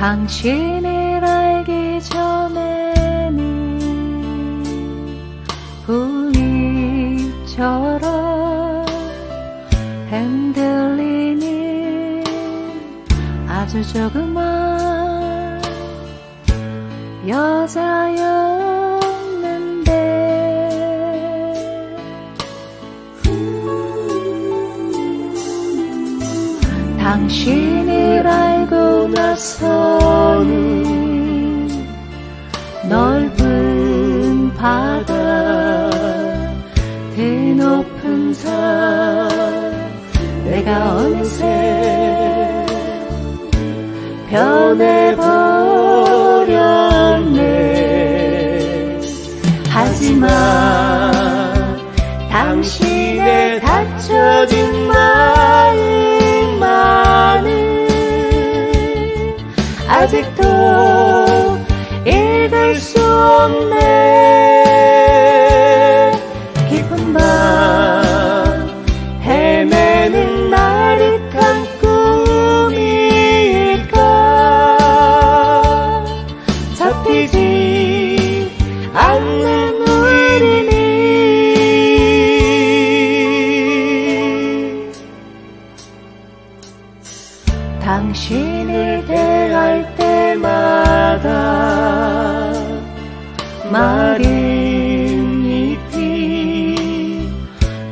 당신을 알기 전에는 부위처럼 흔들리는 아주 조그만 여자였는데 당신을 알고 나서는 넓은 바다 드높은 산 내가 어느새 변해버렸네. 하지만 당신의 닫혀진 아 당신을 대할 때마다 마른 잎이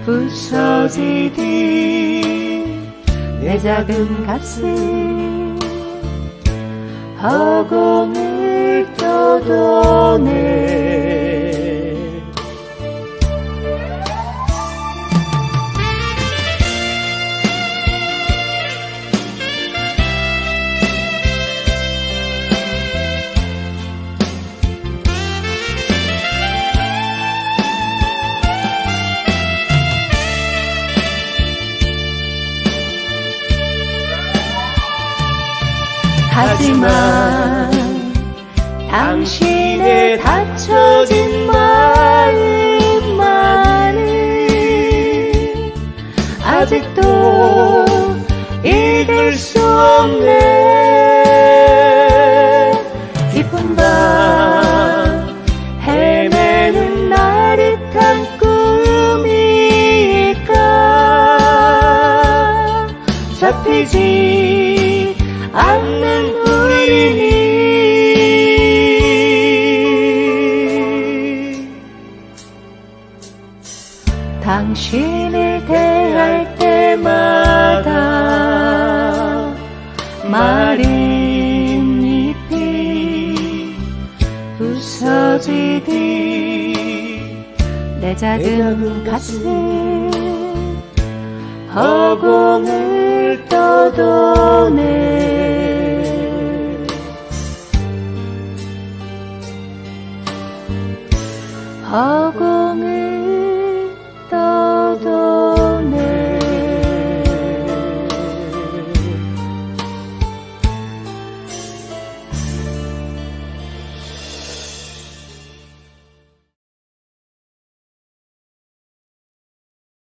부서지듯 내 작은 가슴 허공을 떠도네 하지만 당신의 닫혀진 마음만은 아직도 읽을 수 없네. 깊은 밤 헤매는 나릿한 꿈일까? 잡히지 않는 우리는 당신을 대할 때마다 마른 잎이 부서지듯 내 작은 가슴 허공을 떠도네